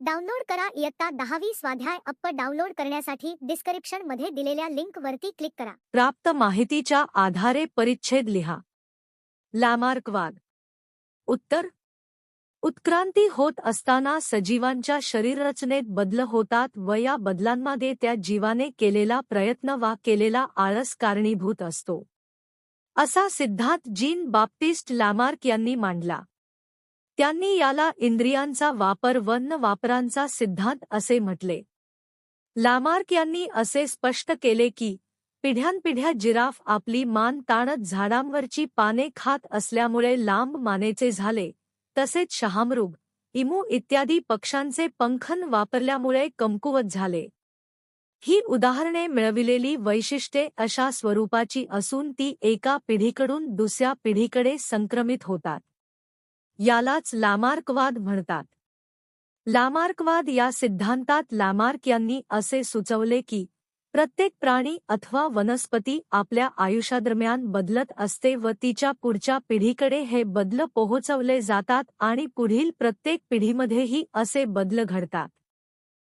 Download करा इयत्ता दहावी स्वाध्याय अप्प डाउनलोड करण्यासाठी डिस्क्रिप्शनमध्ये दिलेल्या लिंक वरती क्लिक करा. प्राप्त माहितीच्या आधारे परिच्छेद लिहा. लामार्कवाद. उत्तर. उत्क्रांती होत असताना सजीवांच्या शरीररचनेत बदल होतात व या बदलांमध्ये त्या जीवाने केलेला प्रयत्न वा केलेला आळस कारणीभूत असतो. असा सिद्धांत जीन बाप्टिस्ट लामार्क यांनी मांडला. त्यांनी याला इंद्रियांचा वापर वन वापरांचा सिद्धांत असे म्हटले. लामार्क यांनी असे स्पष्ट केले की पिढ्यानपिढ्या जिराफ आपली मान ताणत झाडांवरची पाने खात असल्यामुळे लांब मानेचे झाले तसेच शहामृग इमू इत्यादी पक्ष्यांचे पंखन वापरल्यामुळे कमकुवत झाले. ही उदाहरणे मिळविलेली वैशिष्ट्ये अशा स्वरूपाची असून ती एका पिढीकडून दुसऱ्या पिढीकडे संक्रमित होतात. यालाच लामार्कवाद म्हणतात. लामार्कवाद या सिद्धांतात लामार्क यांनी असे सुचवले की प्रत्येक प्राणी अथवा वनस्पती आपल्या आयुष्यादरम्यान बदलत असते व तिच्या पुढच्या पिढीकडे हे बदल पोहोचवले जातात आणि पुढील प्रत्येक पिढीमध्येही असे बदल घडतात.